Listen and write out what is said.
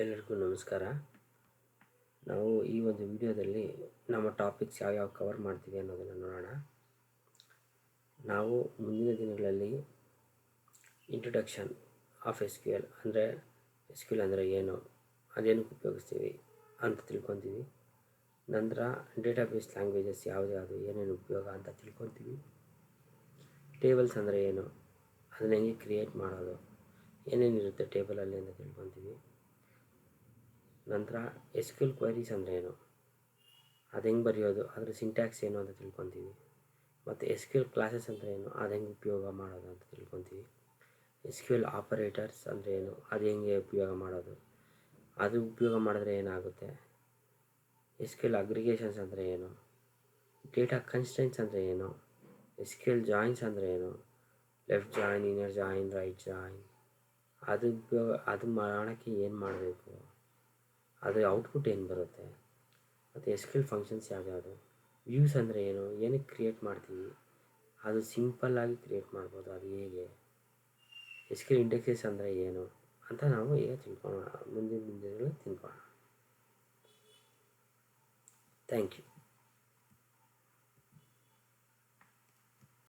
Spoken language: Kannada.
ಎಲ್ಲರಿಗೂ ನಮಸ್ಕಾರ. ನಾವು ಈ ಒಂದು ವಿಡಿಯೋದಲ್ಲಿ ನಮ್ಮ ಟಾಪಿಕ್ಸ್ ಯಾವ್ಯಾವ ಕವರ್ ಮಾಡ್ತೀವಿ ಅನ್ನೋದನ್ನು ನೋಡೋಣ. ನಾವು ಮುಂದಿನ ದಿನಗಳಲ್ಲಿ introduction of S Q L ಅಂದರೆ ಎಸ್ ಕ್ಯೂ ಎಲ್ ಅಂದರೆ ಏನು, ಅದೇನಕ್ಕೆ ಉಪಯೋಗಿಸ್ತೀವಿ ಅಂತ ತಿಳ್ಕೊತೀವಿ. ನಂತರ ಡೇಟಾಬೇಸ್ ಲ್ಯಾಂಗ್ವೇಜಸ್ ಯಾವುದು ಯಾವುದು, ಏನೇನು ಉಪಯೋಗ ಅಂತ ತಿಳ್ಕೊತೀವಿ. ಟೇಬಲ್ಸ್ ಅಂದರೆ ಏನು, ಅದನ್ನ ಹೆಂಗೆ ಕ್ರಿಯೇಟ್ ಮಾಡೋದು, ಏನೇನಿರುತ್ತೆ ಟೇಬಲಲ್ಲಿ ಅಂತ ತಿಳ್ಕೊತೀವಿ. ನಂತರ ಎಸ್ ಕ್ಯೂಲ್ ಕ್ವೈರೀಸ್ ಅಂದರೆ ಏನು? ಅದು ಹೆಂಗೆ ಬರೆಯೋದು? ಅದರ ಸಿಂಟ್ಯಾಕ್ಸ್ ಏನು ಅಂತ ತಿಳ್ಕೊತೀವಿ. ಮತ್ತು ಎಸ್ ಕ್ಯೂಲ್ ಕ್ಲಾಸಸ್ ಅಂದರೆ ಏನು? ಅದು ಹೆಂಗೆ ಉಪಯೋಗ ಮಾಡೋದು ಅಂತ ತಿಳ್ಕೊತೀವಿ. ಎಸ್ ಆಪರೇಟರ್ಸ್ ಅಂದರೆ ಏನು? ಅದು ಹೆಂಗೆ ಉಪಯೋಗ ಮಾಡೋದು? ಅದು ಉಪಯೋಗ ಮಾಡಿದ್ರೆ ಏನಾಗುತ್ತೆ? ಎಸ್ ಅಗ್ರಿಗೇಷನ್ಸ್ ಅಂದರೆ ಏನು? ಡೇಟಾ ಕನ್ಸ್ಟೆಂಟ್ಸ್ ಅಂದರೆ ಏನು? ಎಸ್ ಜಾಯಿನ್ಸ್ ಅಂದರೆ ಏನು? Left join inner join right join ಅದು ಉಪಯೋಗ, ಅದು ಮಾಡೋಕ್ಕೆ ಏನು ಮಾಡಬೇಕು? ಅದು ಔಟ್ಪುಟ್ ಏನು ಬರುತ್ತೆ? ಮತ್ತು ಎಸ್ ಫಂಕ್ಷನ್ಸ್ ಯಾವ್ಯಾವುದು? ವ್ಯೂಸ್ ಅಂದರೆ ಏನು? ಏನಕ್ಕೆ ಕ್ರಿಯೇಟ್ ಮಾಡ್ತೀವಿ? ಅದು ಸಿಂಪಲ್ಲಾಗಿ ಕ್ರಿಯೇಟ್ ಮಾಡ್ಬೋದು. ಅದು ಹೇಗೆ? ಎಸ್ ಕ್ಯೂ ಇಂಡೆಕ್ಸಸ್ ಅಂದರೆ ಏನು? ಅಂತ ನಾವು ಈಗ ತಿಳ್ಕೊಳ್ಳೋಣ ಮುಂದಿನ ಮುಂದಿನ ತಿಳ್ಕೊಳ್ಳೋಣ ಥ್ಯಾಂಕ್ ಯು